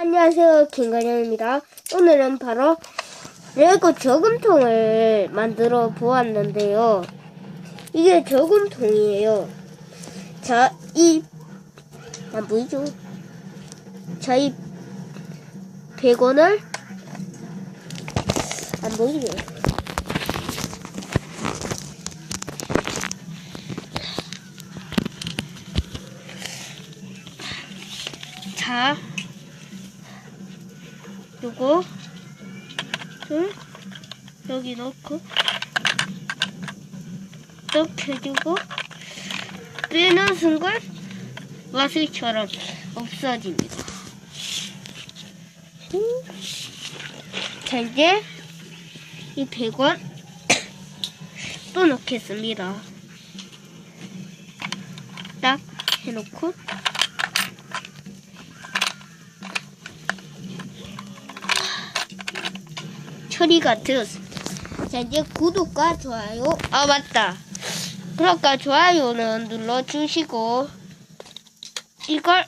안녕하세요 김가령입니다. 오늘은 바로 레고 저금통을 만들어 보았는데요. 이게 저금통이에요. 자이 안 보이죠? 자이 100원을 안 보이죠? 자 요거 을 여기 넣고 이렇게 해주고 빼는 순간 마술처럼 없어집니다. 음. 자 이제 이 100원 또 넣겠습니다. 딱 해놓고 처리가 되었습니다. 자, 이제 구독과 좋아요. 아, 맞다. 구독과 좋아요는 눌러주시고, 이걸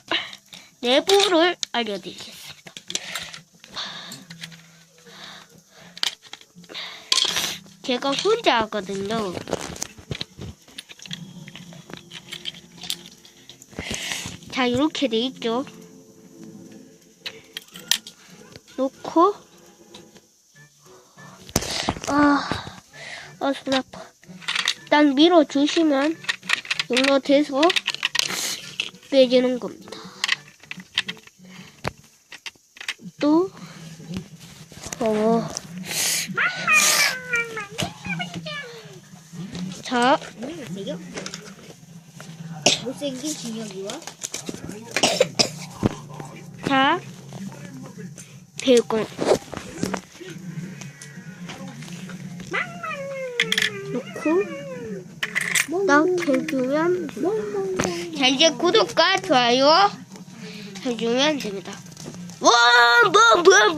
내부를 알려드리겠습니다. 제가 혼자 하거든요. 자, 이렇게 돼 있죠. 놓고, 아, 아, 손 아파. 일단 밀어주시면 눌러 돼서 빼지는 겁니다. 또, 어, 자? 못생긴 진혁이와 자, 배고 놓고 딱 해주면 자 이제 구독과 좋아요 해주면 됩니다. 와, 뭐, 뭐,